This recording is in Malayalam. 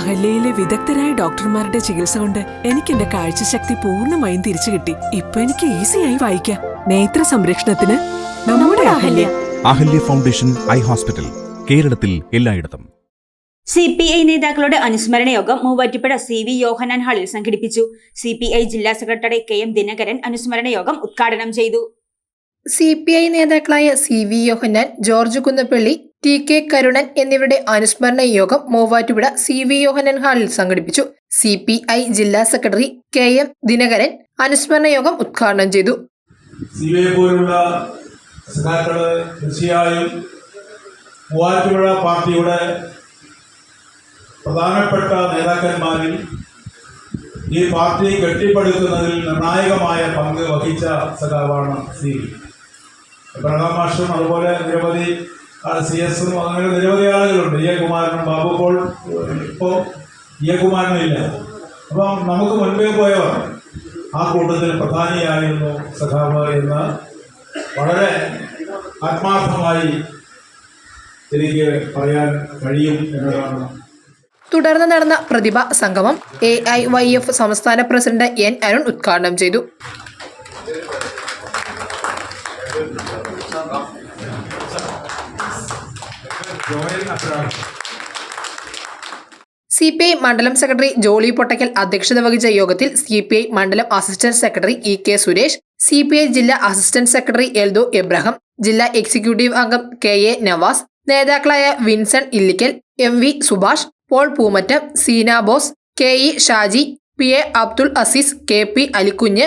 അഹല്യയിലെ വിദഗ്ധരായ ഡോക്ടർമാരുടെ ചികിത്സ കൊണ്ട് എനിക്ക് എന്റെ കാഴ്ചശക്തി പൂർണമായും തിരിച്ചു കിട്ടി. ഇപ്പൊ എനിക്ക് ഈസിയായി വായിക്കാം. നേത്ര സംരക്ഷണത്തിന് നമ്മുടെ Ahalia. Ahalia. Foundation eye hospital കേരളത്തിൽ എല്ലായിടത്തും. സി പി ഐ നേതാക്കളുടെ അനുസ്മരണ യോഗം മൂവാറ്റുപുഴ സി വി യോഹനാൻ ഹാളിൽ സംഘടിപ്പിച്ചു. സി പി ഐ ജില്ലാ സെക്രട്ടറി കെ എം ദിനകരൻ അനുസ്മരണ യോഗം ഉദ്ഘാടനം ചെയ്തു. സി പി ഐ നേതാക്കളായ C V Yohannan George Kunnappally T K Karunan എന്നിവരുടെ അനുസ്മരണ യോഗം മൂവാറ്റുപുഴ സി വി യോഹന്നാൻ ഹാളിൽ സംഘടിപ്പിച്ചു. സി പി ഐ ജില്ലാ സെക്രട്ടറി കെ എം ദിനകരൻ അനുസ്മരണ യോഗം ഉദ്ഘാടനം ചെയ്തു. പാർട്ടിയുടെ പ്രധാനപ്പെട്ട നേതാക്കന്മാരിൽ ഈ പാർട്ടി കെട്ടിപ്പടുക്കുന്നതിൽ നിർണായകമായ പങ്ക് വഹിച്ച സഖാവാണ് സി പ്രണവ് മാഷും അതുപോലെ നിരവധി സി എസും അങ്ങനെ നിരവധി ആളുകളുണ്ട്. ഇ. എ. കുമാരനും ബാബു പോൾ ഇപ്പോൾ ഇ. എ. കുമാരനും ഇല്ല. അപ്പം നമുക്ക് മുൻപേ പോയവർ ആ കൂട്ടത്തിൽ പ്രധാനിയായിരുന്നു സഖാവ് എന്ന് വളരെ ആത്മാർത്ഥമായി എനിക്ക് പറയാൻ കഴിയും എന്നതാണ്. തുടർന്ന് നടന്ന പ്രതിഭാ സംഗമം എ ഐ വൈ എഫ് സംസ്ഥാന പ്രസിഡന്റ് എൻ അരുൺ ഉദ്ഘാടനം ചെയ്തു. സി പി ഐ മണ്ഡലം സെക്രട്ടറി ജോളി പൊട്ടക്കൽ അധ്യക്ഷത വഹിച്ച യോഗത്തിൽ സി പി ഐ മണ്ഡലം assistant secretary E K Suresh C P I ജില്ലാ അസിസ്റ്റന്റ് സെക്രട്ടറി എൽദോ എബ്രഹാം ജില്ലാ എക്സിക്യൂട്ടീവ് അംഗം കെ എ നവാസ് നേതാക്കളായ Vinson Illikkal M V Subhash Paul Poomattam Seena Bose K E Shaji P A Abdul Azeez K P Alikunju